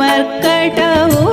మర్కటవు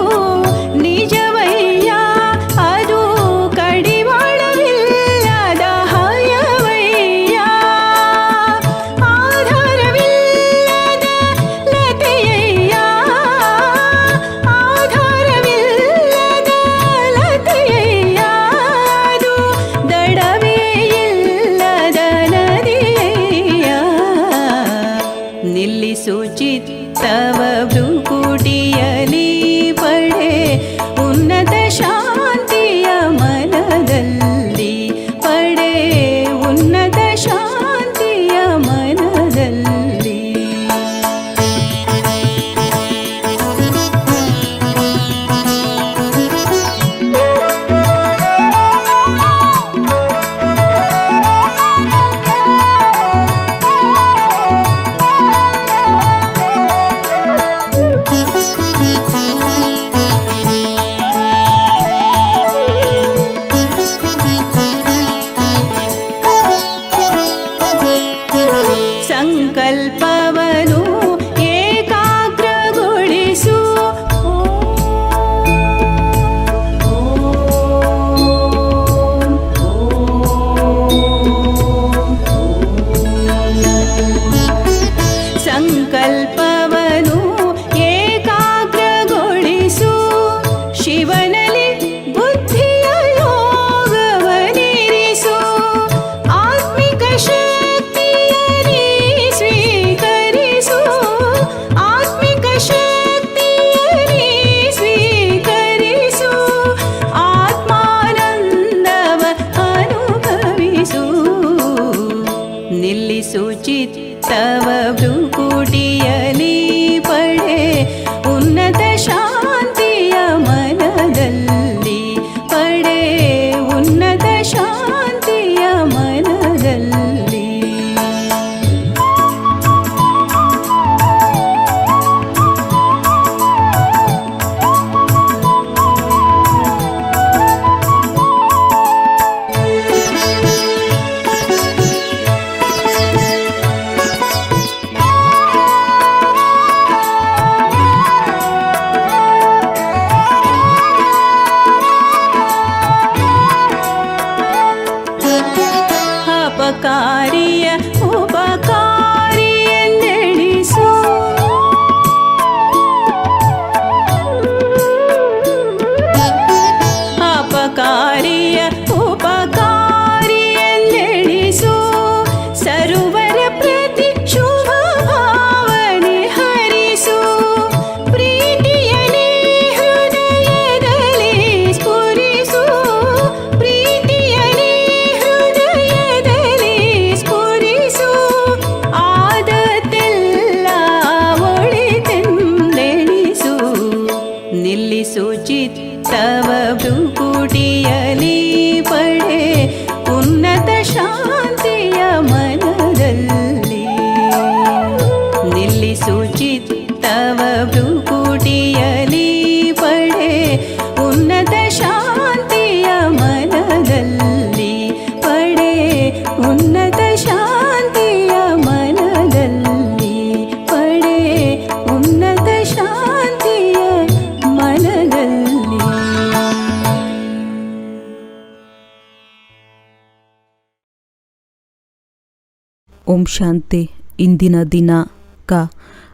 ಶಾಂತಿ ಇಂದಿನ ದಿನಾಂಕ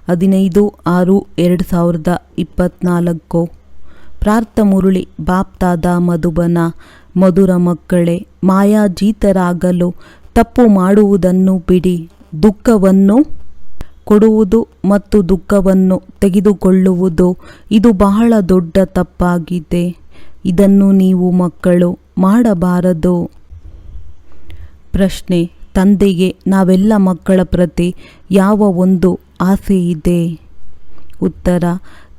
ಹದಿನೈದು ಆರು ಎರಡು ಸಾವಿರದ ಇಪ್ಪತ್ತ್ನಾಲ್ಕು ಪ್ರಾರ್ಥ ಮುರುಳಿ ಬಾಪ್ತಾದ ಮಧುಬನ, ಮಧುರ ಮಕ್ಕಳೇ, ಮಾಯಾಜೀತರಾಗಲು ತಪ್ಪು ಮಾಡುವುದನ್ನು ಬಿಡಿ. ದುಃಖವನ್ನು ಕೊಡುವುದು ಮತ್ತು ದುಃಖವನ್ನು ತೆಗೆದುಕೊಳ್ಳುವುದು ಇದು ಬಹಳ ದೊಡ್ಡ ತಪ್ಪಾಗಿದೆ. ಇದನ್ನು ನೀವು ಮಕ್ಕಳು ಮಾಡಬಾರದು. ಪ್ರಶ್ನೆ ತಂದೆಗೆ ನಾವೆಲ್ಲ ಮಕ್ಕಳ ಪ್ರತಿ ಯಾವ ಒಂದು ಆಸೆ ಇದೆ ಉತ್ತರ,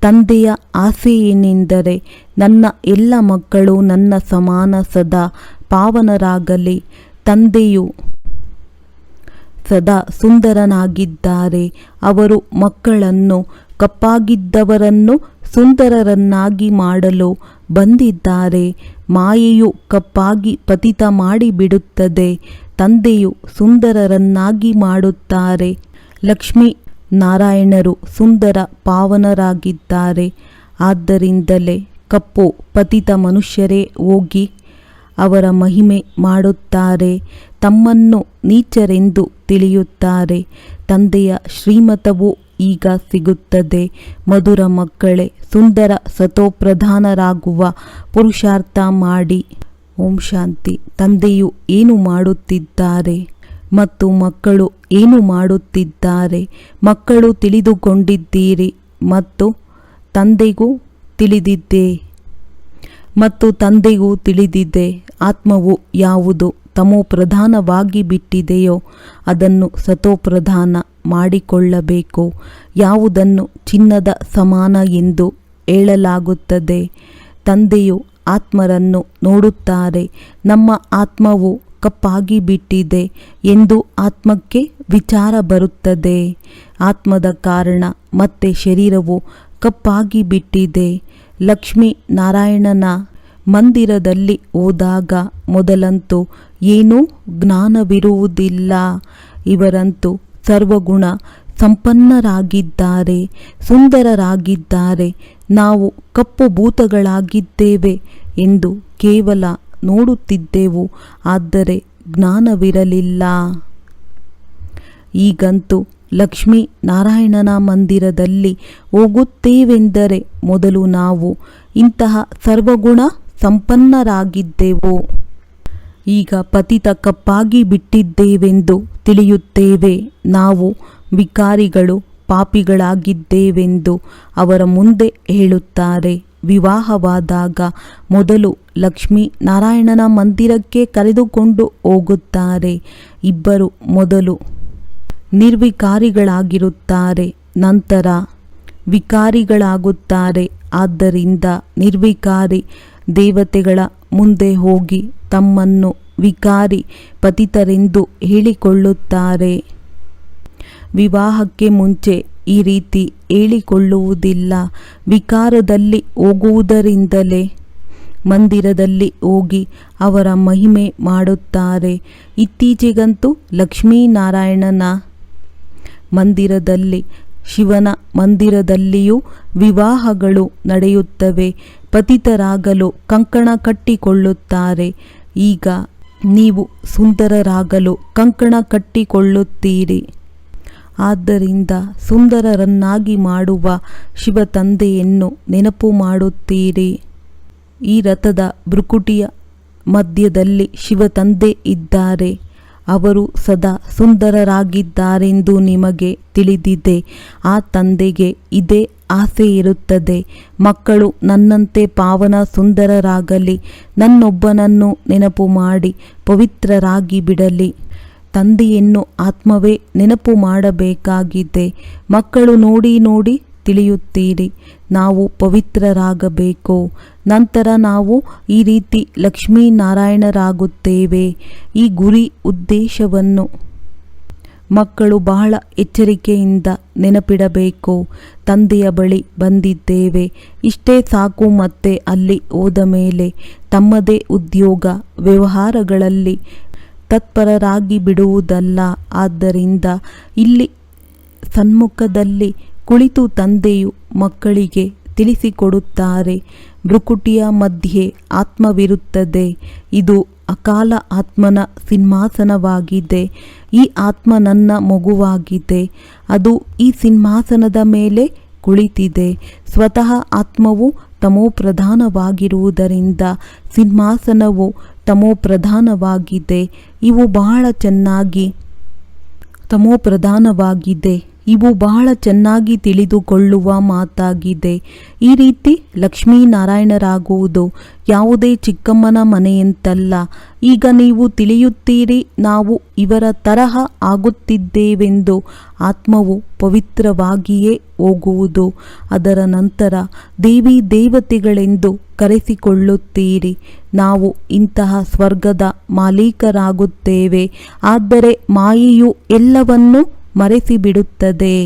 ತಂದೆಯ ಆಸೆ ಏನೆಂದರೆ ನನ್ನ ಎಲ್ಲ ಮಕ್ಕಳು ನನ್ನ ಸಮಾನ ಸದಾ ಪಾವನರಾಗಲಿ, ತಂದೆಯು ಸದಾ ಸುಂದರನಾಗಿದ್ದಾರೆ, ಅವರು ಮಕ್ಕಳನ್ನು ಕಪ್ಪಾಗಿದ್ದವರನ್ನು ಸುಂದರರನ್ನಾಗಿ ಮಾಡಲು ಬಂದಿದ್ದಾರೆ, ಮಾಯೆಯು ಕಪ್ಪಾಗಿ ಪತಿತ ಮಾಡಿಬಿಡುತ್ತದೆ ತಂದೆಯು ಸುಂದರರನ್ನಾಗಿ ಮಾಡುತ್ತಾರೆ. ಲಕ್ಷ್ಮೀ ನಾರಾಯಣರು ಸುಂದರ ಪಾವನರಾಗಿದ್ದಾರೆ. ಆದ್ದರಿಂದಲೇ ಕಪ್ಪು ಪತಿತ ಮನುಷ್ಯರೇ ಹೋಗಿ ಅವರ ಮಹಿಮೆ ಮಾಡುತ್ತಾರೆ. ತಮ್ಮನ್ನು ನೀಚರೆಂದು ತಿಳಿಯುತ್ತಾರೆ. ತಂದೆಯ ಶ್ರೀಮತವು ಈಗ ಸಿಗುತ್ತದೆ. ಮಧುರ ಮಕ್ಕಳೇ, ಸುಂದರ ಸತೋಪ್ರಧಾನರಾಗುವ ಪುರುಷಾರ್ಥ ಮಾಡಿ. ಓಂ ಶಾಂತಿ. ತಂದೆಯು ಏನು ಮಾಡುತ್ತಿದ್ದಾರೆ? ಮತ್ತು ಮಕ್ಕಳು ಏನು ಮಾಡುತ್ತಿದ್ದಾರೆ? ಮಕ್ಕಳು ತಿಳಿದುಕೊಂಡಿದ್ದೀರಿ ಮತ್ತು ತಂದೆಗೂ ತಿಳಿದಿದ್ದೆ. ಮತ್ತು ತಂದೆಗೂ ತಿಳಿದಿದೆ. ಆತ್ಮವು ಯಾವುದು ತಮೋ ಪ್ರಧಾನವಾಗಿ ಬಿಟ್ಟಿದೆಯೋ ಅದನ್ನು ಸತೋಪ್ರಧಾನ ಮಾಡಿಕೊಳ್ಳಬೇಕು. ಯಾವುದನ್ನು ಚಿನ್ನದ ಸಮಾನ ಎಂದು ಹೇಳಲಾಗುತ್ತದೆ. ತಂದೆಯು ಆತ್ಮರನ್ನು ನೋಡುತ್ತಾರೆ. ನಮ್ಮ ಆತ್ಮವು ಕಪ್ಪಾಗಿ ಬಿಟ್ಟಿದೆ ಎಂದು ಆತ್ಮಕ್ಕೆ ವಿಚಾರ ಬರುತ್ತದೆ. ಆತ್ಮದ ಕಾರಣ ಮತ್ತೆ ಶರೀರವು ಕಪ್ಪಾಗಿ ಬಿಟ್ಟಿದೆ. ಲಕ್ಷ್ಮೀ ನಾರಾಯಣನ ಮಂದಿರದಲ್ಲಿ ಹೋದಾಗ ಮೊದಲಂತೂ ಏನೂ ಜ್ಞಾನವಿರುವುದಿಲ್ಲ. ಇವರಂತೂ ಸರ್ವಗುಣ ಸಂಪನ್ನರಾಗಿದ್ದಾರೆ, ಸುಂದರರಾಗಿದ್ದಾರೆ, ನಾವು ಕಪ್ಪು ಭೂತಗಳಾಗಿದ್ದೇವೆ ಎಂದು ಕೇವಲ ನೋಡುತ್ತಿದ್ದೆವು, ಆದರೆ ಜ್ಞಾನವಿರಲಿಲ್ಲ. ಈಗಂತೂ ಲಕ್ಷ್ಮೀ ನಾರಾಯಣನ ಮಂದಿರದಲ್ಲಿ ಹೋಗುತ್ತೇವೆಂದರೆ ಮೊದಲು ನಾವು ಇಂತಹ ಸರ್ವಗುಣ ಸಂಪನ್ನರಾಗಿದ್ದೆವು. ಈಗ ಪತಿತ ಕಪ್ಪಾಗಿ ಬಿಟ್ಟಿದ್ದೇವೆಂದು ತಿಳಿಯುತ್ತೇವೆ. ನಾವು ವಿಕಾರಿಗಳು ಪಾಪಿಗಳಾಗಿದ್ದೇವೆಂದು ಅವರ ಮುಂದೆ ಹೇಳುತ್ತಾರೆ. ವಿವಾಹವಾದಾಗ ಮೊದಲು ಲಕ್ಷ್ಮೀ ನಾರಾಯಣನ ಮಂದಿರಕ್ಕೆ ಕರೆದುಕೊಂಡು ಹೋಗುತ್ತಾರೆ. ಇಬ್ಬರು ಮೊದಲು ನಿರ್ವಿಕಾರಿಗಳಾಗಿರುತ್ತಾರೆ, ನಂತರ ವಿಕಾರಿಗಳಾಗುತ್ತಾರೆ. ಆದ್ದರಿಂದ ನಿರ್ವಿಕಾರಿ ದೇವತೆಗಳ ಮುಂದೆ ಹೋಗಿ ತಮ್ಮನ್ನು ವಿಕಾರಿ ಪತಿತರೆಂದು ಹೇಳಿಕೊಳ್ಳುತ್ತಾರೆ. ವಿವಾಹಕ್ಕೆ ಮುಂಚೆ ಈ ರೀತಿ ಹೇಳಿಕೊಳ್ಳುವುದಿಲ್ಲ. ವಿಕಾರದಲ್ಲಿ ಹೋಗುವುದರಿಂದಲೇ ಮಂದಿರದಲ್ಲಿ ಹೋಗಿ ಅವರ ಮಹಿಮೆ ಮಾಡುತ್ತಾರೆ. ಇತ್ತೀಚೆಗಂತೂ ಲಕ್ಷ್ಮೀನಾರಾಯಣನ ಮಂದಿರದಲ್ಲಿ, ಶಿವನ ಮಂದಿರದಲ್ಲಿಯೂ ವಿವಾಹಗಳು ನಡೆಯುತ್ತವೆ. ಪತಿತರಾಗಲು ಕಂಕಣ ಕಟ್ಟಿಕೊಳ್ಳುತ್ತಾರೆ. ಈಗ ನೀವು ಸುಂದರರಾಗಲು ಕಂಕಣ ಕಟ್ಟಿಕೊಳ್ಳುತ್ತೀರಿ. ಆದ್ದರಿಂದ ಸುಂದರರನ್ನಾಗಿ ಮಾಡುವ ಶಿವ ತಂದೆಯನ್ನು ನೆನಪು ಮಾಡುತ್ತೀರಿ. ಈ ರಥದ ಭೃಕುಟಿಯ ಮಧ್ಯದಲ್ಲಿ ಶಿವ ತಂದೆ ಇದ್ದಾರೆ. ಅವರು ಸದಾ ಸುಂದರರಾಗಿದ್ದಾರೆಂದು ನಿಮಗೆ ತಿಳಿದಿದೆ. ಆ ತಂದೆಗೆ ಇದೇ ಆಸೆ ಇರುತ್ತದೆ. ಮಕ್ಕಳು ನನ್ನಂತೆ ಪಾವನ ಸುಂದರರಾಗಲಿ, ನನ್ನೊಬ್ಬನನ್ನು ನೆನಪು ಮಾಡಿ ಪವಿತ್ರರಾಗಿ ಬಿಡಲಿ. ತಂದೆಯನ್ನು ಆತ್ಮವೇ ನೆನಪು ಮಾಡಬೇಕಾಗಿದೆ. ಮಕ್ಕಳು ನೋಡಿ ನೋಡಿ ತಿಳಿಯುತ್ತೀರಿ, ನಾವು ಪವಿತ್ರರಾಗಬೇಕು. ನಂತರ ನಾವು ಈ ರೀತಿ ಲಕ್ಷ್ಮೀನಾರಾಯಣರಾಗುತ್ತೇವೆ. ಈ ಗುರಿ ಉದ್ದೇಶವನ್ನು ಮಕ್ಕಳು ಬಹಳ ಎಚ್ಚರಿಕೆಯಿಂದ ನೆನಪಿಡಬೇಕು. ತಂದೆಯ ಬಳಿ ಬಂದಿದ್ದೇವೆ. ಇಷ್ಟೇ ಸಾಕು ಮತ್ತೆ ಅಲ್ಲಿ ಹೋದ ಮೇಲೆ ತಮ್ಮದೇ ಉದ್ಯೋಗ, ವ್ಯವಹಾರಗಳಲ್ಲಿ ತತ್ಪರರಾಗಿ ಬಿಡುವುದಲ್ಲ. ಆದ್ದರಿಂದ ಇಲ್ಲಿ ಸನ್ಮುಖದಲ್ಲಿ ಕುಳಿತು ತಂದೆಯು ಮಕ್ಕಳಿಗೆ ತಿಳಿಸಿಕೊಡುತ್ತಾರೆ, ಭ್ರುಕುಟಿಯ ಮಧ್ಯೆ ಆತ್ಮವಿರುತ್ತದೆ. ಇದು ಅಕಾಲ ಆತ್ಮನ ಸಿಂಹಾಸನವಾಗಿದೆ. ಈ ಆತ್ಮ ನನ್ನ ಮಗುವಾಗಿದೆ. ಅದು ಈ ಸಿಂಹಾಸನದ ಮೇಲೆ ಕುಳಿತಿದೆ. ಸ್ವತಃ ಆತ್ಮವು ತಮೋ ಪ್ರಧಾನವಾಗಿರುವುದರಿಂದ ಸಿಂಹಾಸನವು ತಮೋಪ್ರಧಾನವಾಗಿದೆ. ಇವು ಬಹಳ ಚೆನ್ನಾಗಿ ತಮೋ ಪ್ರಧಾನವಾಗಿದೆ ಇವು ಬಹಳ ಚೆನ್ನಾಗಿ ತಿಳಿದುಕೊಳ್ಳುವ ಮಾತಾಗಿದೆ. ಈ ರೀತಿ ಲಕ್ಷ್ಮೀನಾರಾಯಣರಾಗುವುದು ಯಾವುದೇ ಚಿಕ್ಕಮ್ಮನ ಮನೆಯಂತಲ್ಲ. ಈಗ ನೀವು ತಿಳಿಯುತ್ತೀರಿ, ನಾವು ಇವರ ತರಹ ಆಗುತ್ತಿದ್ದೇವೆಂದು ಆತ್ಮವು ಪವಿತ್ರವಾಗಿಯೇ ಹೋಗುವುದು. ಅದರ ನಂತರ ದೇವಿ ದೇವತೆಗಳೆಂದು ಕರೆಸಿಕೊಳ್ಳುತ್ತೀರಿ. ನಾವು ಇಂತಹ ಸ್ವರ್ಗದ ಮಾಲೀಕರಾಗುತ್ತೇವೆ, ಆದರೆ ಮಾಯೆಯು ಎಲ್ಲವನ್ನೂ ಮರೆಸಿಬಿಡುತ್ತದೆ.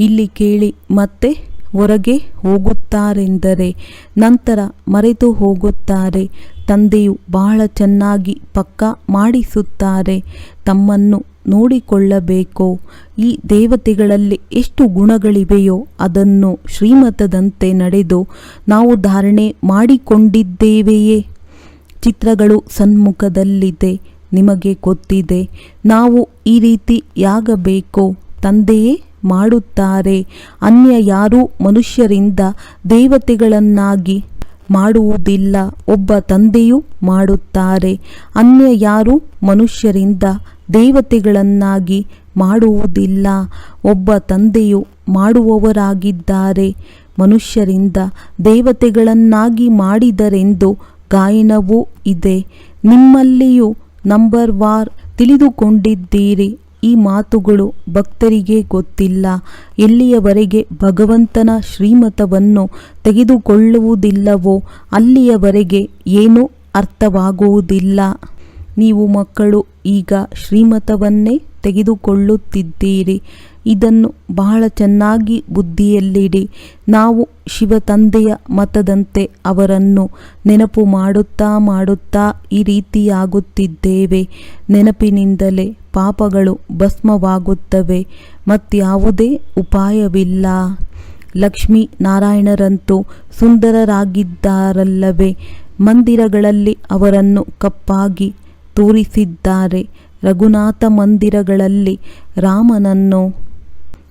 ಇಲ್ಲಿ ಕೇಳಿ, ಮತ್ತೆ ಹೊರಗೆ ಹೋಗುತ್ತಾರೆಂದರೆ, ನಂತರ ಮರೆತು ಹೋಗುತ್ತಾರೆ. ತಂದೆಯು ಬಹಳ ಚೆನ್ನಾಗಿ ಪಕ್ಕ ಮಾಡಿಸುತ್ತಾರೆ, ತಮ್ಮನ್ನು ನೋಡಿಕೊಳ್ಳಬೇಕು? ಈ ದೇವತೆಗಳಲ್ಲಿ ಎಷ್ಟು ಗುಣಗಳಿವೆಯೋ ಅದನ್ನು ಶ್ರೀಮತದಂತೆ ನಡೆದು ನಾವು ಧಾರಣೆ ಮಾಡಿಕೊಂಡಿದ್ದೇವೆಯೇ? ಚಿತ್ರಗಳು ಸನ್ಮುಖದಲ್ಲಿದೆ, ನಿಮಗೆ ಗೊತ್ತಿದೆ. ನಾವು ಈ ರೀತಿ ಯಾಗಬೇಕೋ? ತಂದೆಯೇ ಮಾಡುತ್ತಾರೆ. ಅನ್ಯ ಯಾರೂ ಮನುಷ್ಯರಿಂದ ದೇವತೆಗಳನ್ನಾಗಿ ಮಾಡುವುದಿಲ್ಲ. ಒಬ್ಬ ತಂದೆಯೂ ಮಾಡುತ್ತಾರೆ. ಅನ್ಯ ಯಾರೂ ಮನುಷ್ಯರಿಂದ ದೇವತೆಗಳನ್ನಾಗಿ ಮಾಡುವುದಿಲ್ಲ. ಒಬ್ಬ ತಂದೆಯು ಮಾಡುವವರಾಗಿದ್ದಾರೆ. ಮನುಷ್ಯರಿಂದ ದೇವತೆಗಳನ್ನಾಗಿ ಮಾಡಿದರೆಂದು ಗಾಯನವೂ ಇದೆ. ನಿಮ್ಮಲ್ಲಿಯೂ ನಂಬರ್ ವಾರ್ ತಿಳಿದುಕೊಂಡಿದ್ದೀರಿ. ಈ ಮಾತುಗಳು ಭಕ್ತರಿಗೆ ಗೊತ್ತಿಲ್ಲ. ಎಲ್ಲಿಯವರೆಗೆ ಭಗವಂತನ ಶ್ರೀಮತವನ್ನು ತೆಗೆದುಕೊಳ್ಳುವುದಿಲ್ಲವೋ ಅಲ್ಲಿಯವರೆಗೆ ಏನೂ ಅರ್ಥವಾಗುವುದಿಲ್ಲ. ನೀವು ಮಕ್ಕಳು ಈಗ ಶ್ರೀಮತವನ್ನೇ ತೆಗೆದುಕೊಳ್ಳುತ್ತಿದ್ದೀರಿ. ಇದನ್ನು ಬಹಳ ಚೆನ್ನಾಗಿ ಬುದ್ಧಿಯಲ್ಲಿಡಿ. ನಾವು ಶಿವ ತಂದೆಯ ಮತದಂತೆ ಅವರನ್ನು ನೆನಪು ಮಾಡುತ್ತಾ ಮಾಡುತ್ತಾ ಈ ರೀತಿಯಾಗುತ್ತಿದ್ದೇವೆ. ನೆನಪಿನಿಂದಲೇ ಪಾಪಗಳು ಭಸ್ಮವಾಗುತ್ತವೆ ಮತ್ಯಾವುದೇ ಉಪಾಯವಿಲ್ಲ. ಲಕ್ಷ್ಮೀ ನಾರಾಯಣರಂತೂ ಸುಂದರರಾಗಿದ್ದಾರಲ್ಲವೇ? ಮಂದಿರಗಳಲ್ಲಿ ಅವರನ್ನು ಕಪ್ಪಾಗಿ ತೋರಿಸಿದ್ದಾರೆ. ರಘುನಾಥ ಮಂದಿರಗಳಲ್ಲಿ ರಾಮನನ್ನು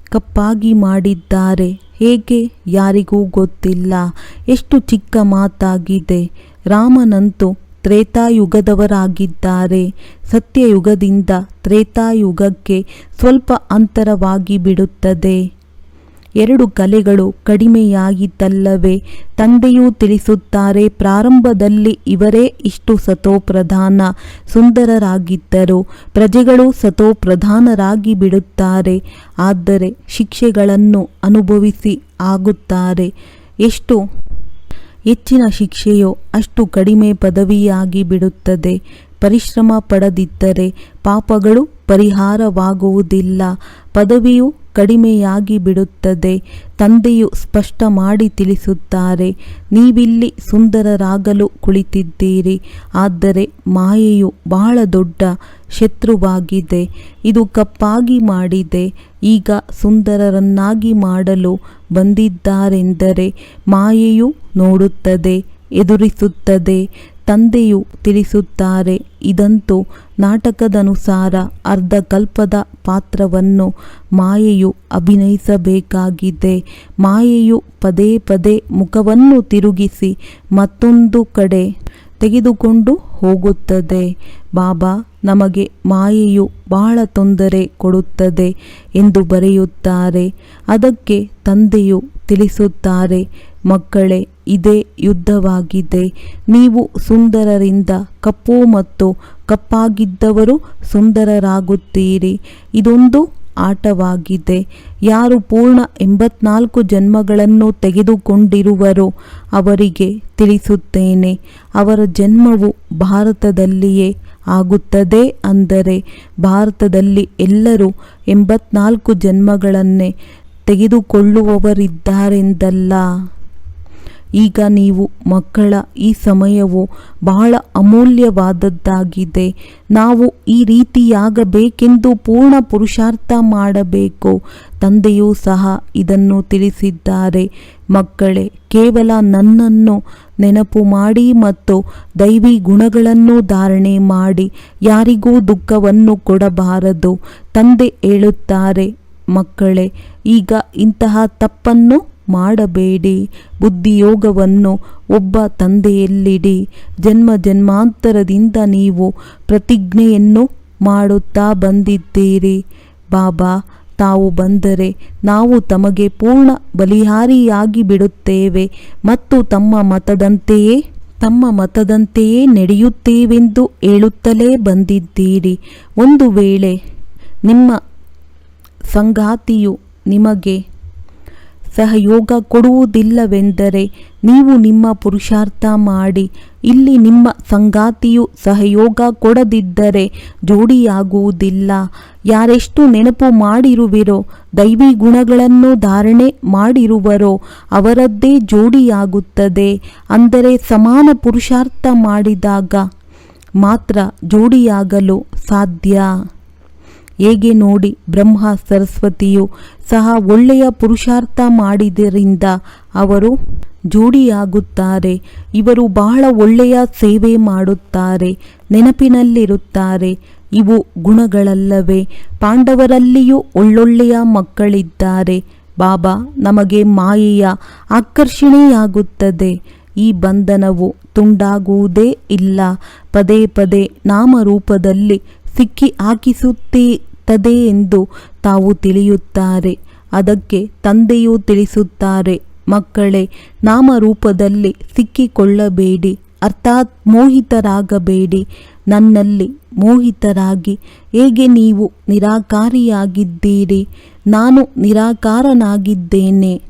ಕಪ್ಪಾಗಿ ಮಾಡಿದ್ದಾರೆ. ಹೇಗೆ? ಯಾರಿಗೂ ಗೊತ್ತಿಲ್ಲ. ಎಷ್ಟು ಚಿಕ್ಕ ಮಾತಾಗಿದೆ. ರಾಮನಂತೂ ತ್ರೇತಾಯುಗದವರಾಗಿದ್ದಾರೆ. ಸತ್ಯಯುಗದಿಂದ ತ್ರೇತಾಯುಗಕ್ಕೆ ಸ್ವಲ್ಪ ಅಂತರವಾಗಿ ಬಿಡುತ್ತದೆ. ಎರಡು ಕಲೆಗಳು ಕಡಿಮೆಯಾಗಿದ್ದಲ್ಲವೇ? ತಂದೆಯೂ ತಿಳಿಸುತ್ತಾರೆ, ಪ್ರಾರಂಭದಲ್ಲಿ ಇವರೇ ಇಷ್ಟು ಸತೋಪ್ರಧಾನ ಸುಂದರರಾಗಿದ್ದರು, ಪ್ರಜೆಗಳು ಸತೋಪ್ರಧಾನರಾಗಿ ಬಿಡುತ್ತಾರೆ, ಆದರೆ ಶಿಕ್ಷೆಗಳನ್ನು ಅನುಭವಿಸಿ ಆಗುತ್ತಾರೆ. ಎಷ್ಟು ಹೆಚ್ಚಿನ ಶಿಕ್ಷೆಯೋ ಅಷ್ಟು ಕಡಿಮೆ ಪದವಿಯಾಗಿ ಬಿಡುತ್ತದೆ. ಪರಿಶ್ರಮ ಪಡದಿದ್ದರೆ ಪಾಪಗಳು ಪರಿಹಾರವಾಗುವುದಿಲ್ಲ. ಪದವಿಯು ಕಡಿಮೆಯಾಗಿ ಬಿಡುತ್ತದೆ. ತಂದೆಯು ಸ್ಪಷ್ಟ ಮಾಡಿ ತಿಳಿಸುತ್ತಾರೆ, ನೀವಿಲ್ಲಿ ಸುಂದರರಾಗಲು ಕುಳಿತಿದ್ದೀರಿ, ಆದರೆ ಮಾಯೆಯು ಬಹಳ ದೊಡ್ಡ ಶತ್ರುವಾಗಿದೆ. ಇದು ಕಪ್ಪಾಗಿ ಮಾಡಿದೆ, ಈಗ ಸುಂದರರನ್ನಾಗಿ ಮಾಡಲು ಬಂದಿದ್ದಾರೆಂದರೆ ಮಾಯೆಯು ನೋಡುತ್ತದೆ, ಎದುರಿಸುತ್ತದೆ. ತಂದೆಯು ತಿಳಿಸುತ್ತಾರೆ, ಇದಂತೂ ನಾಟಕದನುಸಾರ ಅರ್ಧಕಲ್ಪದ ಪಾತ್ರವನ್ನು ಮಾಯೆಯು ಅಭಿನಯಿಸಬೇಕಾಗಿದೆ. ಮಾಯೆಯು ಪದೇ ಪದೇ ಮುಖವನ್ನು ತಿರುಗಿಸಿ ಮತ್ತೊಂದು ಕಡೆ ತೆಗೆದುಕೊಂಡು ಹೋಗುತ್ತದೆ. ಬಾಬಾ ನಮಗೆ ಮಾಯೆಯು ಬಹಳ ತೊಂದರೆ ಕೊಡುತ್ತದೆ ಎಂದು ಬರೆಯುತ್ತಾರೆ. ಅದಕ್ಕೆ ತಂದೆಯು ತಿಳಿಸುತ್ತಾರೆ, ಮಕ್ಕಳೇ, ಇದೇ ಯುದ್ಧವಾಗಿದೆ. ನೀವು ಸುಂದರರಿಂದ ಕಪ್ಪು ಮತ್ತು ಕಪ್ಪಾಗಿದ್ದವರು ಸುಂದರರಾಗುತ್ತೀರಿ. ಇದೊಂದು ಆಟವಾಗಿದೆ. ಯಾರು ಪೂರ್ಣ ಎಂಬತ್ನಾಲ್ಕು ಜನ್ಮಗಳನ್ನು ತೆಗೆದುಕೊಂಡಿರುವರೋ ಅವರಿಗೆ ತಿಳಿಸುತ್ತೇನೆ. ಅವರ ಜನ್ಮವು ಭಾರತದಲ್ಲಿಯೇ ಆಗುತ್ತದೆ ಅಂದರೆ ಭಾರತದಲ್ಲಿ ಎಲ್ಲರೂ ಎಂಬತ್ನಾಲ್ಕು ಜನ್ಮಗಳನ್ನೇ ತೆಗೆದುಕೊಳ್ಳುವವರಿದ್ದಾರೆಂದಲ್ಲ. ಈಗ ನೀವು ಮಕ್ಕಳ ಈ ಸಮಯವು ಬಹಳ ಅಮೂಲ್ಯವಾದದ್ದಾಗಿದೆ. ನಾವು ಈ ರೀತಿಯಾಗಬೇಕೆಂದು ಪೂರ್ಣ ಪುರುಷಾರ್ಥ ಮಾಡಬೇಕು. ತಂದೆಯೂ ಸಹ ಇದನ್ನು ತಿಳಿಸಿದ್ದಾರೆ. ಮಕ್ಕಳೇ, ಕೇವಲ ನನ್ನನ್ನು ನೆನಪು ಮಾಡಿ ಮತ್ತು ದೈವಿ ಗುಣಗಳನ್ನು ಧಾರಣೆ ಮಾಡಿ, ಯಾರಿಗೂ ದುಃಖವನ್ನು ಕೊಡಬಾರದು, ತಂದೆ ಹೇಳುತ್ತಾರೆ. ಮಕ್ಕಳೇ, ಈಗ ಇಂತಹ ತಪ್ಪನ್ನು ಮಾಡಬೇಡಿ. ಬುದ್ಧಿಯೋಗವನ್ನು ಒಬ್ಬ ತಂದೆಯಲ್ಲಿಡಿ. ಜನ್ಮ ಜನ್ಮಾಂತರದಿಂದ ನೀವು ಪ್ರತಿಜ್ಞೆಯನ್ನು ಮಾಡುತ್ತಾ ಬಂದಿದ್ದೀರಿ. ಬಾಬಾ, ತಾವು ಬಂದರೆ ನಾವು ತಮಗೆ ಪೂರ್ಣ ಬಲಿಹಾರಿಯಾಗಿ ಬಿಡುತ್ತೇವೆ ಮತ್ತು ತಮ್ಮ ಮತದಂತೆಯೇ ತಮ್ಮ ಮತದಂತೆಯೇ ನಡೆಯುತ್ತೇವೆಂದು ಹೇಳುತ್ತಲೇ ಬಂದಿದ್ದೀರಿ. ಒಂದು ವೇಳೆ ನಿಮ್ಮ ಸಂಗಾತಿಯು ನಿಮಗೆ ಸಹಯೋಗ ಕೊಡುವುದಿಲ್ಲವೆಂದರೆ ನೀವು ನಿಮ್ಮ ಪುರುಷಾರ್ಥ ಮಾಡಿ, ಇಲ್ಲಿ ನಿಮ್ಮ ಸಂಗಾತಿಯು ಸಹಯೋಗ ಕೊಡದಿದ್ದರೆ ಜೋಡಿಯಾಗುವುದಿಲ್ಲ. ಯಾರೆಷ್ಟು ನೆನಪು ಮಾಡಿರುವಿರೋ, ದೈವಿ ಗುಣಗಳನ್ನು ಧಾರಣೆ ಮಾಡಿರುವರೋ, ಅವರದ್ದೇ ಜೋಡಿಯಾಗುತ್ತದೆ. ಅಂದರೆ ಸಮಾನ ಪುರುಷಾರ್ಥ ಮಾಡಿದಾಗ ಮಾತ್ರ ಜೋಡಿಯಾಗಲು ಸಾಧ್ಯ. ಹೇಗೆ ನೋಡಿ ಬ್ರಹ್ಮ ಸರಸ್ವತಿಯು ಸಹ ಒಳ್ಳೆಯ ಪುರುಷಾರ್ಥ ಮಾಡಿದರಿಂದ ಅವರು ಜೋಡಿಯಾಗುತ್ತಾರೆ. ಇವರು ಬಹಳ ಒಳ್ಳೆಯ ಸೇವೆ ಮಾಡುತ್ತಾರೆ, ನೆನಪಿನಲ್ಲಿರುತ್ತಾರೆ. ಇವು ಗುಣಗಳಲ್ಲವೇ. ಪಾಂಡವರಲ್ಲಿಯೂ ಒಳ್ಳೊಳ್ಳೆಯ ಮಕ್ಕಳಿದ್ದಾರೆ. ಬಾಬಾ, ನಮಗೆ ಮಾಯೆಯ ಆಕರ್ಷಣೆಯಾಗುತ್ತದೆ. ಈ ಬಂಧನವು ತುಂಡಾಗುವುದೇ ಇಲ್ಲ. ಪದೇ ಪದೇ ನಾಮರೂಪದಲ್ಲಿ ಸಿಕ್ಕಿ ಹಾಕಿಸುತ್ತದೆ ಎಂದು ತಾವು ತಿಳಿಯುತ್ತಾರೆ. ಅದಕ್ಕೆ ತಂದೆಯು ತಿಳಿಸುತ್ತಾರೆ, ಮಕ್ಕಳೇ, ನಾಮರೂಪದಲ್ಲಿ ಸಿಕ್ಕಿಕೊಳ್ಳಬೇಡಿ, ಅರ್ಥಾತ್ ಮೋಹಿತರಾಗಬೇಡಿ, ನನ್ನಲ್ಲಿ ಮೋಹಿತರಾಗಿ. ಹೇಗೆ ನೀವು ನಿರಾಕಾರಿಯಾಗಿದ್ದೀರಿ? ನಾನು ನಿರಾಕಾರನಾಗಿದ್ದೇನೆ.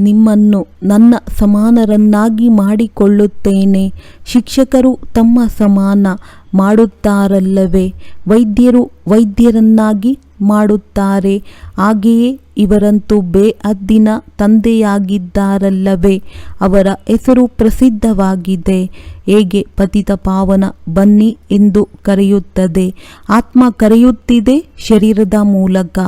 ನಿಮ್ಮನ್ನು ನನ್ನ ಸಮಾನರನ್ನಾಗಿ ಮಾಡಿಕೊಳ್ಳುತ್ತೇನೆ. ಶಿಕ್ಷಕರು ತಮ್ಮ ಸಮಾನ ಮಾಡುತ್ತಾರಲ್ಲವೇ? ವೈದ್ಯರು ವೈದ್ಯರನ್ನಾಗಿ ಮಾಡುತ್ತಾರೆ. ಹಾಗೆಯೇ ಇವರಂತೂ ಬೇಅದ್ದಿನ ತಂದೆಯಾಗಿದ್ದಾರಲ್ಲವೇ? ಅವರ ಹೆಸರು ಪ್ರಸಿದ್ಧವಾಗಿದೆ. ಹೇಗೆ ಪತಿತ ಪಾವನ ಬನ್ನಿ ಎಂದು ಕರೆಯುತ್ತದೆ. ಆತ್ಮ ಕರೆಯುತ್ತಿದೆ ಶರೀರದ ಮೂಲಕ.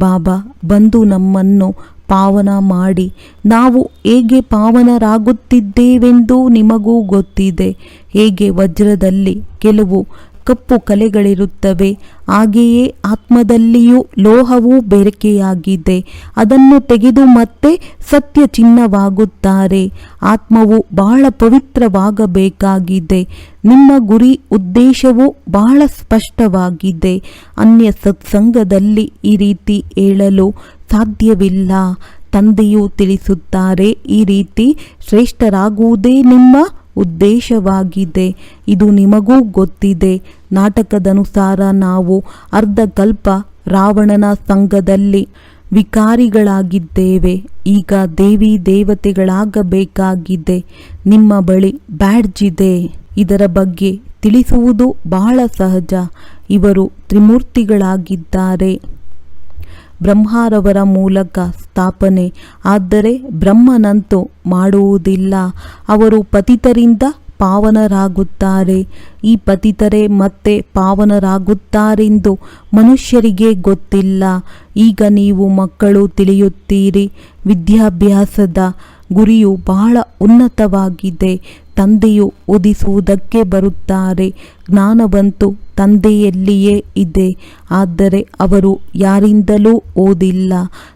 ಬಾಬಾ ಬಂದು ನಮ್ಮನ್ನು ಪಾವನ ಮಾಡಿ. ನಾವು ಹೇಗೆ ಪಾವನರಾಗುತ್ತಿದ್ದೇವೆಂದು ನಿಮಗೂ ಗೊತ್ತಿದೆ. ಹೇಗೆ ವಜ್ರದಲ್ಲಿ ಕೆಲವು ಕಪ್ಪು ಕಲೆಗಳಿರುತ್ತವೆ, ಹಾಗೆಯೇ ಆತ್ಮದಲ್ಲಿಯೂ ಲೋಹವು ಬೆರಕೆಯಾಗಿದೆ. ಅದನ್ನು ತೆಗೆದು ಮತ್ತೆ ಸತ್ಯ ಚಿನ್ನವಾಗುತ್ತಾರೆ ಆತ್ಮವು ಬಹಳ ಪವಿತ್ರವಾಗಬೇಕಾಗಿದೆ. ನಿಮ್ಮ ಗುರಿ ಉದ್ದೇಶವು ಬಹಳ ಸ್ಪಷ್ಟವಾಗಿದೆ. ಅನ್ಯ ಸತ್ಸಂಗದಲ್ಲಿ ಈ ರೀತಿ ಹೇಳಲು ಸಾಧ್ಯವಿಲ್ಲ. ತಂದೆಯು ತಿಳಿಸುತ್ತಾರೆ, ಈ ರೀತಿ ಶ್ರೇಷ್ಠರಾಗುವುದೇ ನಿಮ್ಮ ಉದ್ದೇಶವಾಗಿದೆ. ಇದು ನಿಮಗೂ ಗೊತ್ತಿದೆ. ನಾಟಕದನುಸಾರ ನಾವು ಅರ್ಧಕಲ್ಪ ರಾವಣನ ಸಂಘದಲ್ಲಿ ವಿಕಾರಿಗಳಾಗಿದ್ದೇವೆ. ಈಗ ದೇವಿ ದೇವತೆಗಳಾಗಬೇಕಾಗಿದೆ. ನಿಮ್ಮ ಬಳಿ ಬ್ಯಾಡ್ಜ್ ಇದೆ. ಇದರ ಬಗ್ಗೆ ತಿಳಿಸುವುದು ಬಹಳ ಸಹಜ. ಇವರು ತ್ರಿಮೂರ್ತಿಗಳಾಗಿದ್ದಾರೆ. ಬ್ರಹ್ಮರವರ ಮೂಲಕ ಸ್ಥಾಪನೆ. ಆದರೆ ಬ್ರಹ್ಮನಂತೂ ಮಾಡುವುದಿಲ್ಲ. ಅವರು ಪತಿತರಿಂದ ಪಾವನರಾಗುತ್ತಾರೆ. ಈ ಪತಿತರೇ ಮತ್ತೆ ಪಾವನರಾಗುತ್ತಾರೆಂದು ಮನುಷ್ಯರಿಗೆ ಗೊತ್ತಿಲ್ಲ. ಈಗ ನೀವು ಮಕ್ಕಳು ತಿಳಿಯುತ್ತೀರಿ. ವಿದ್ಯಾಭ್ಯಾಸದ ಗುರಿಯು ಬಹಳ ಉನ್ನತವಾಗಿದೆ. ತಂದೆಯು ಓದಿಸುವುದಕ್ಕೆ ಬರುತ್ತಾರೆ. ಜ್ಞಾನವಂತೂ ತಂದೆಯಲ್ಲಿಯೇ ಇದೆ. ಆದರೆ ಅವರು ಯಾರಿಂದಲೂ ಓದಿಲ್ಲ.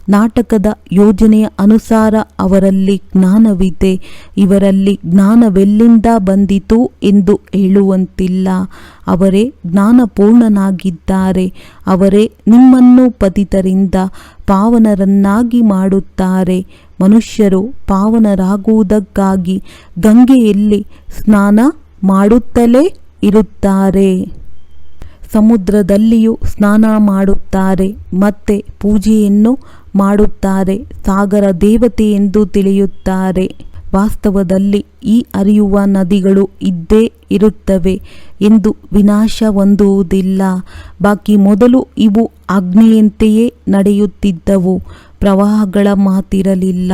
ನಾಟಕದ ಯೋಜನೆಯ ಅನುಸಾರ ಅವರಲ್ಲಿ ಜ್ಞಾನವಿದೆ. ಇವರಲ್ಲಿ ಜ್ಞಾನವೆಲ್ಲಿಂದ ಬಂದಿತು ಎಂದು ಹೇಳುವಂತಿಲ್ಲ. ಅವರೇ ಜ್ಞಾನಪೂರ್ಣನಾಗಿದ್ದಾರೆ. ಅವರೇ ನಿಮ್ಮನ್ನು ಪತಿತರಿಂದ ಪಾವನರನ್ನಾಗಿ ಮಾಡುತ್ತಾರೆ. ಮನುಷ್ಯರು ಪಾವನರಾಗುವುದಕ್ಕಾಗಿ ಗಂಗೆಯಲ್ಲಿ ಸ್ನಾನ ಮಾಡುತ್ತಲೇ ಇರುತ್ತಾರೆ. ಸಮುದ್ರದಲ್ಲಿಯೂ ಸ್ನಾನ ಮಾಡುತ್ತಾರೆ, ಮತ್ತೆ ಪೂಜೆಯನ್ನು ಮಾಡುತ್ತಾರೆ, ಸಾಗರ ದೇವತೆ ಎಂದು ತಿಳಿಯುತ್ತಾರೆ. ವಾಸ್ತವದಲ್ಲಿ ಈ ಅರಿಯುವ ನದಿಗಳು ಇದ್ದೇ ಇರುತ್ತವೆ ಎಂದು ವಿನಾಶ ಹೊಂದುವುದಿಲ್ಲ ಬಾಕಿ ಮೊದಲು ಇವು ಅಗ್ನಿಯಂತೆಯೇ ನಡೆಯುತ್ತಿದ್ದವು. ಪ್ರವಾಹಗಳ ಮಾತಿರಲಿಲ್ಲ.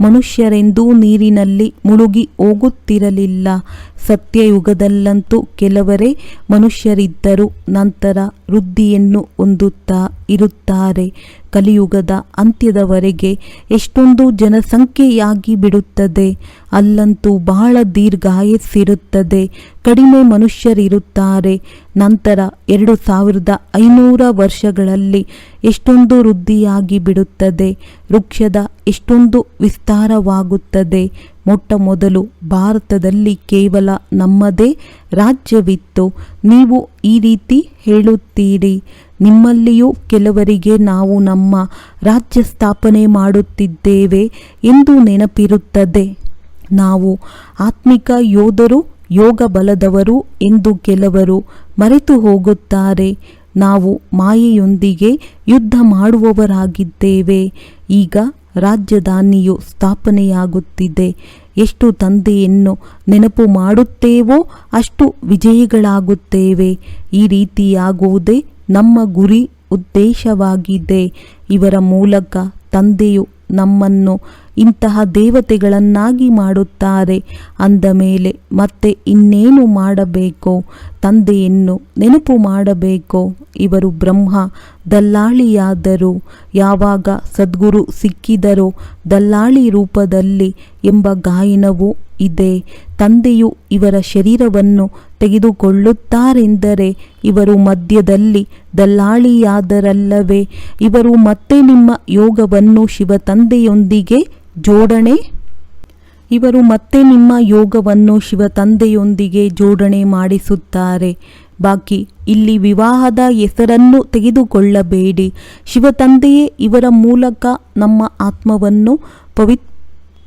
ಮನುಷ್ಯರೆಂದೂ ನೀರಿನಲ್ಲಿ ಮುಳುಗಿ ಹೋಗುತ್ತಿರಲಿಲ್ಲ. ಸತ್ಯಯುಗದಲ್ಲಂತೂ ಕೆಲವರೇ ಮನುಷ್ಯರಿದ್ದರು. ನಂತರ ವೃದ್ಧಿಯನ್ನು ಹೊಂದುತ್ತಾ ಇರುತ್ತಾರೆ. ಕಲಿಯುಗದ ಅಂತ್ಯದವರೆಗೆ ಎಷ್ಟೊಂದು ಜನಸಂಖ್ಯೆಯಾಗಿ ಬಿಡುತ್ತದೆ. ಅಲ್ಲಂತೂ ಬಹಳ ದೀರ್ಘಾಯಸ್ಸಿರುತ್ತದೆ. ಕಡಿಮೆ ಮನುಷ್ಯರಿರುತ್ತಾರೆ. ನಂತರ ಎರಡು ಸಾವಿರದ ಐನೂರ ವರ್ಷಗಳಲ್ಲಿ ಎಷ್ಟೊಂದು ವೃದ್ಧಿಯಾಗಿ ಬಿಡುತ್ತದೆ. ವೃಕ್ಷದ ಎಷ್ಟೊಂದು ವಿಸ್ತಾರವಾಗುತ್ತದೆ. ಮೊಟ್ಟ ಮೊದಲು ಭಾರತದಲ್ಲಿ ಕೇವಲ ನಮ್ಮದೇ ರಾಜ್ಯವಿತ್ತು. ನೀವು ಈ ರೀತಿ ಹೇಳುತ್ತೀರಿ. ನಿಮ್ಮಲ್ಲಿಯೂ ಕೆಲವರಿಗೆ ನಾವು ನಮ್ಮ ರಾಜ್ಯ ಸ್ಥಾಪನೆ ಮಾಡುತ್ತಿದ್ದೇವೆ ಎಂದು ನೆನಪಿರುತ್ತದೆ. ನಾವು ಆತ್ಮಿಕ ಯೋಧರು ಯೋಗ ಬಲದವರು ಎಂದು ಕೆಲವರು ಮರೆತು ಹೋಗುತ್ತಾರೆ. ನಾವು ಮಾಯೆಯೊಂದಿಗೆ ಯುದ್ಧ ಮಾಡುವವರಾಗಿದ್ದೇವೆ. ಈಗ ರಾಜಧಾನಿಯು ಸ್ಥಾಪನೆಯಾಗುತ್ತಿದೆ. ಎಷ್ಟು ತಂದೆಯನ್ನು ನೆನಪು ಮಾಡುತ್ತೇವೋ ಅಷ್ಟು ವಿಜಯಿಗಳಾಗುತ್ತೇವೆ. ಈ ರೀತಿಯಾಗುವುದೇ ನಮ್ಮ ಗುರಿ ಉದ್ದೇಶವಾಗಿದೆ. ಇವರ ಮೂಲಕ ತಂದೆಯು ನಮ್ಮನ್ನು ಇಂತಹ ದೇವತೆಗಳನ್ನಾಗಿ ಮಾಡುತ್ತಾರೆ. ಅಂದ ಮೇಲೆ, ಮತ್ತೆ ಇನ್ನೇನು ಮಾಡಬೇಕೋ? ತಂದೆಯನ್ನು ನೆನಪು ಮಾಡಬೇಕೋ? ಇವರು ಬ್ರಹ್ಮ, ದಲ್ಲಾಳಿಯಾದರು. ಯಾವಾಗ ಸದ್ಗುರು ಸಿಕ್ಕಿದರೋ ದಲ್ಲಾಳಿ ರೂಪದಲ್ಲಿ ಎಂಬ ಗಾಯನವೂ ಇದೆ. ತಂದೆಯು ಇವರ ಶರೀರವನ್ನು ತೆಗೆದುಕೊಳ್ಳುತ್ತಾರೆಂದರೆ ಇವರು ಮಧ್ಯದಲ್ಲಿ ದಲ್ಲಾಳಿಯಾದರಲ್ಲವೇ. ಇವರು ಮತ್ತೆ ನಿಮ್ಮ ಯೋಗವನ್ನು ಶಿವ ತಂದೆಯೊಂದಿಗೆ ಜೋಡಣೆ? ಇವರು ಮತ್ತೆ ನಿಮ್ಮ ಯೋಗವನ್ನು ಶಿವ ತಂದೆಯೊಂದಿಗೆ ಜೋಡಣೆ ಮಾಡಿಸುತ್ತಾರೆ. ಬಾಕಿ, ಇಲ್ಲಿ ವಿವಾಹದ ಹೆಸರನ್ನು ತೆಗೆದುಕೊಳ್ಳಬೇಡಿ. ಶಿವ ತಂದೆಯೇ ಇವರ ಮೂಲಕ ನಮ್ಮ ಆತ್ಮವನ್ನು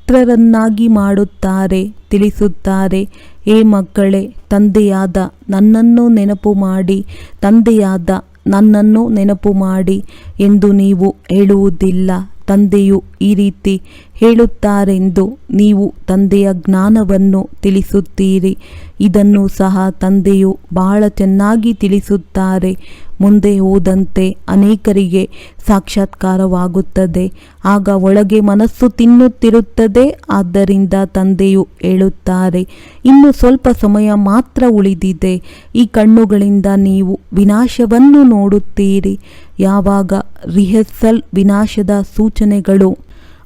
ಪವಿತ್ರರನ್ನಾಗಿ ಮಾಡುತ್ತಾರೆ, ತಿಳಿಸುತ್ತಾರೆ. ಏ ಮಕ್ಕಳೇ, ತಂದೆಯಾದ ನನ್ನನ್ನು ನೆನಪು ಮಾಡಿ, ತಂದೆಯಾದ ನನ್ನನ್ನು ನೆನಪು ಮಾಡಿ ಎಂದು ನೀವು ಹೇಳುವುದಿಲ್ಲ. ತಂದೆಯು ಈ ರೀತಿ ಹೇಳುತ್ತಾರೆಂದು ನೀವು ತಂದೆಯ ಜ್ಞಾನವನ್ನು ತಿಳಿಸುತ್ತೀರಿ. ಇದನ್ನು ಸಹ ತಂದೆಯು ಬಹಳ ಚೆನ್ನಾಗಿ ತಿಳಿಸುತ್ತಾರೆ. ಮುಂದೆ ಹೋದಂತೆ ಅನೇಕರಿಗೆ ಸಾಕ್ಷಾತ್ಕಾರವಾಗುತ್ತದೆ. ಆಗ ಒಳಗೆ ಮನಸ್ಸು ತಿನ್ನುತ್ತಿರುತ್ತದೆ. ಆದ್ದರಿಂದ ತಂದೆಯು ಹೇಳುತ್ತಾರೆ, ಇನ್ನು ಸ್ವಲ್ಪ ಸಮಯ ಮಾತ್ರ ಉಳಿದಿದೆ. ಈ ಕಣ್ಣುಗಳಿಂದ ನೀವು ವಿನಾಶವನ್ನು ನೋಡುತ್ತೀರಿ. ಯಾವಾಗ ರಿಹರ್ಸಲ್ ವಿನಾಶದ ಸೂಚನೆಗಳು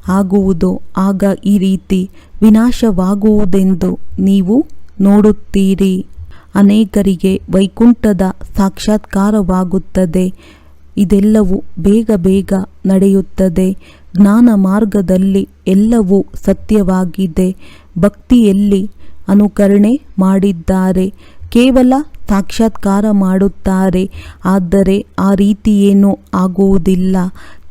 ಆಗುವುದೋ, ಆಗ ಈ ರೀತಿ ವಿನಾಶವಾಗುವುದೆಂದು ನೀವು ನೋಡುತ್ತೀರಿ. ಅನೇಕರಿಗೆ ವೈಕುಂಠದ ಸಾಕ್ಷಾತ್ಕಾರವಾಗುತ್ತದೆ. ಇದೆಲ್ಲವೂ ಬೇಗ ಬೇಗ ನಡೆಯುತ್ತದೆ. ಜ್ಞಾನ ಮಾರ್ಗದಲ್ಲಿ ಎಲ್ಲವೂ ಸತ್ಯವಾಗಿದೆ. ಭಕ್ತಿಯಲ್ಲಿ ಅನುಕರಣೆ ಮಾಡಿದ್ದಾರೆ. ಕೇವಲ ಸಾಕ್ಷಾತ್ಕಾರ ಮಾಡುತ್ತಾರೆ. ಆದರೆ ಆ ರೀತಿಯೇನೂ ಆಗುವುದಿಲ್ಲ.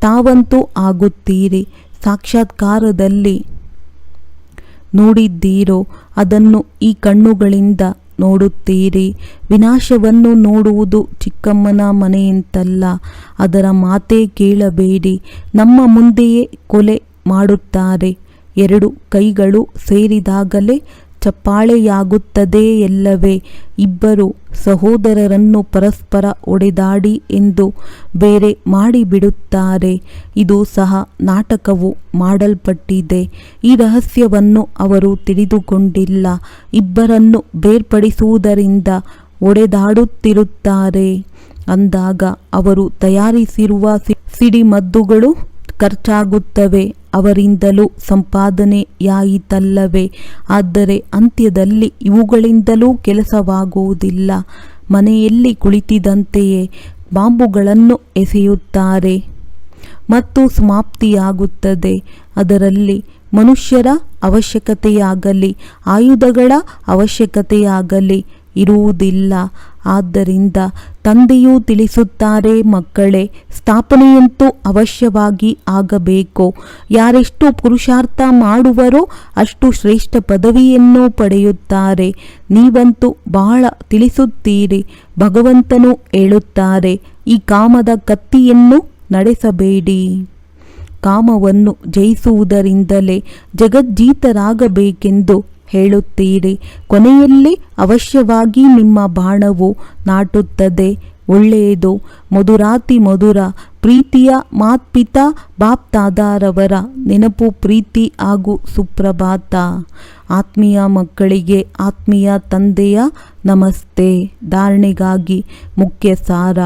ತಾವಂತೂ ಆಗುತ್ತೀರಿ. ಸಾಕ್ಷಾತ್ಕಾರದಲ್ಲಿ ನೋಡಿದ್ದೀರೋ ಅದನ್ನು ಈ ಕಣ್ಣುಗಳಿಂದ ನೋಡುತ್ತೀರಿ. ವಿನಾಶವನ್ನು ನೋಡುವುದು ಚಿಕ್ಕಮ್ಮನ ಮನೆಯಂತಲ್ಲ, ಅದರ ಮಾತೇ ಕೇಳಬೇಡಿ. ನಮ್ಮ ಮುಂದೆಯೇ ಕೊಲೆ ಮಾಡುತ್ತಾರೆ. ಎರಡು ಕೈಗಳು ಸೇರಿದಾಗಲೇ ಚಪ್ಪಾಳೆಯಾಗುತ್ತದೆ ಎಲ್ಲವೇ? ಇಬ್ಬರು ಸಹೋದರರನ್ನು ಪರಸ್ಪರ ಒಡೆದಾಡಿ ಎಂದು ಬೇರೆ ಮಾಡಿಬಿಡುತ್ತಾರೆ. ಇದು ಸಹ ನಾಟಕವು ಮಾಡಲ್ಪಟ್ಟಿದೆ. ಈ ರಹಸ್ಯವನ್ನು ಅವರು ತಿಳಿದುಕೊಂಡಿಲ್ಲ. ಇಬ್ಬರನ್ನು ಬೇರ್ಪಡಿಸುವುದರಿಂದ ಒಡೆದಾಡುತ್ತಿರುತ್ತಾರೆ. ಅಂದಾಗ ಅವರು ತಯಾರಿಸಿರುವ ಸಿಡಿಮದ್ದುಗಳು ಖರ್ಚಾಗುತ್ತವೆ. ಅವರಿಂದಲೂ ಸಂಪಾದನೆಯಾಯಿತಲ್ಲವೇ? ಆದರೆ ಅಂತ್ಯದಲ್ಲಿ ಇವುಗಳಿಂದಲೂ ಕೆಲಸವಾಗುವುದಿಲ್ಲ. ಮನೆಯಲ್ಲಿ ಕುಳಿತಿದಂತೆಯೇ ಬಾಂಬುಗಳನ್ನು ಎಸೆಯುತ್ತಾರೆ ಮತ್ತು ಸಮಾಪ್ತಿಯಾಗುತ್ತದೆ. ಅದರಲ್ಲಿ ಮನುಷ್ಯರ ಅವಶ್ಯಕತೆಯಾಗಲಿ, ಆಯುಧಗಳ ಅವಶ್ಯಕತೆಯಾಗಲಿ ಇರುವುದಿಲ್ಲ. ಆದ್ದರಿಂದ ತಂದೆಯೂ ತಿಳಿಸುತ್ತಾರೆ, ಮಕ್ಕಳೇ, ಸ್ಥಾಪನೆಯಂತೂ ಅವಶ್ಯವಾಗಿ ಆಗಬೇಕು. ಯಾರೆಷ್ಟು ಪುರುಷಾರ್ಥ ಮಾಡುವರೋ ಅಷ್ಟು ಶ್ರೇಷ್ಠ ಪದವಿಯನ್ನು ಪಡೆಯುತ್ತಾರೆ. ನೀವಂತೂ ಬಹಳ ತಿಳಿಸುತ್ತೀರಿ, ಭಗವಂತನು ಹೇಳುತ್ತಾರೆ, ಈ ಕಾಮದ ಕತ್ತಿಯನ್ನು ನಡೆಸಬೇಡಿ. ಕಾಮವನ್ನು ಜಯಿಸುವುದರಿಂದಲೇ ಜಗಜ್ಜೀತರಾಗಬೇಕೆಂದು ಹೇಳುತ್ತೀರಿ. ಕೊನೆಯಲ್ಲಿ ಅವಶ್ಯವಾಗಿ ನಿಮ್ಮ ಬಾಣವು ನಾಟುತ್ತದೆ. ಒಳ್ಳೆಯದು. ಮಧುರಾತಿ ಮಧುರ, ಪ್ರೀತಿಯ ಮಾತ್ಪಿತಾ, ಬಾಪ್ತಾದಾರವರ ನೆನಪು ಪ್ರೀತಿ ಹಾಗೂ ಸುಪ್ರಭಾತ. ಆತ್ಮೀಯ ಮಕ್ಕಳಿಗೆ ಆತ್ಮೀಯ ತಂದೆಯ ನಮಸ್ತೆ. ಧಾರಣೆಗಾಗಿ ಮುಖ್ಯ ಸಾರ.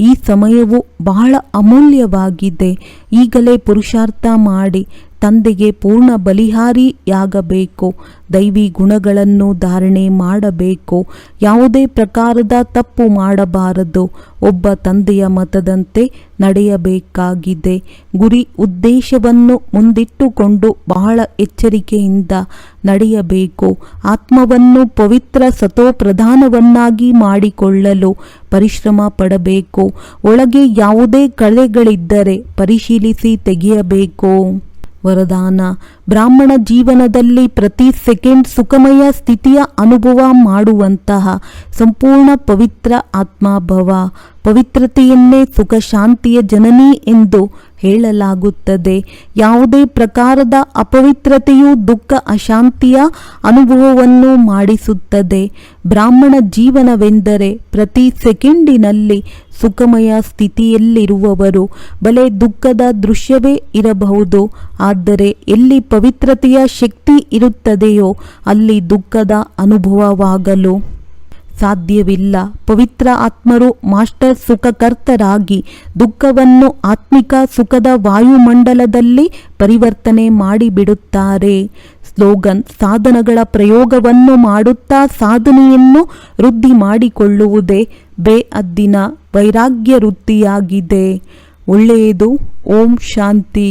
ಈ ಸಮಯವು ಬಹಳ ಅಮೂಲ್ಯವಾಗಿದೆ. ಈಗಲೇ ಪುರುಷಾರ್ಥ ಮಾಡಿ ತಂದೆಗೆ ಪೂರ್ಣ ಬಲಿಹಾರಿಯಾಗಬೇಕು. ದೈವಿ ಗುಣಗಳನ್ನು ಧಾರಣೆ ಮಾಡಬೇಕು. ಯಾವುದೇ ಪ್ರಕಾರದ ತಪ್ಪು ಮಾಡಬಾರದು. ಒಬ್ಬ ತಂದೆಯ ಮತದಂತೆ ನಡೆಯಬೇಕಾಗಿದೆ. ಗುರಿ ಉದ್ದೇಶವನ್ನು ಮುಂದಿಟ್ಟುಕೊಂಡು ಬಹಳ ಎಚ್ಚರಿಕೆಯಿಂದ ನಡೆಯಬೇಕು. ಆತ್ಮವನ್ನು ಪವಿತ್ರ ಸತೋಪ್ರಧಾನವನ್ನಾಗಿ ಮಾಡಿಕೊಳ್ಳಲು ಪರಿಶ್ರಮ ಪಡಬೇಕು. ಒಳಗೆ ಯಾವುದೇ ಕಳೆಗಳಿದ್ದರೆ ಪರಿಶೀಲಿಸಿ ತೆಗೆಯಬೇಕು. ವರದಾನ. ಬ್ರಾಹ್ಮಣ ಜೀವನದಲ್ಲಿ ಪ್ರತಿ ಸೆಕೆಂಡ್ ಸುಖಮಯ ಸ್ಥಿತಿಯ ಅನುಭವ ಮಾಡುವಂತಹ ಸಂಪೂರ್ಣ ಪವಿತ್ರ ಆತ್ಮಭವ ಪವಿತ್ರತೆಯನ್ನೇ ಸುಖ ಶಾಂತಿಯ ಜನನಿ ಎಂದು ಹೇಳಲಾಗುತ್ತದೆ. ಯಾವುದೇ ಪ್ರಕಾರದ ಅಪವಿತ್ರತೆಯು ದುಃಖ ಅಶಾಂತಿಯ ಅನುಭವವನ್ನು ಮಾಡಿಸುತ್ತದೆ. ಬ್ರಾಹ್ಮಣ ಜೀವನವೆಂದರೆ ಪ್ರತಿ ಸೆಕೆಂಡಿನಲ್ಲಿ ಸುಖಮಯ ಸ್ಥಿತಿಯಲ್ಲಿರುವವರು. ಬಲೆ ದುಃಖದ ದೃಶ್ಯವೇ ಇರಬಹುದು. ಆದರೆ ಎಲ್ಲಿ ಪವಿತ್ರತೆಯ ಶಕ್ತಿ ಇರುತ್ತದೆಯೋ ಅಲ್ಲಿ ದುಃಖದ ಅನುಭವವಾಗಲು. ಸಾಧ್ಯವಿಲ್ಲ. ಪವಿತ್ರ ಆತ್ಮರು ಮಾಸ್ಟರ್ ಸುಖಕರ್ತರಾಗಿ ದುಃಖವನ್ನು ಆತ್ಮಿಕ ಸುಖದ ವಾಯುಮಂಡಲದಲ್ಲಿ ಪರಿವರ್ತನೆ ಮಾಡಿಬಿಡುತ್ತಾರೆ. ಸ್ಲೋಗನ್, ಸಾಧನಗಳ ಪ್ರಯೋಗವನ್ನು ಮಾಡುತ್ತಾ ಸಾಧನೆಯನ್ನು ವೃದ್ಧಿ ಮಾಡಿಕೊಳ್ಳುವುದೇ ಬೇ ಅದ್ದಿನ ವೈರಾಗ್ಯ ವೃತ್ತಿಯಾಗಿದೆ ಒಳ್ಳೆಯದು, ಓಂ ಶಾಂತಿ.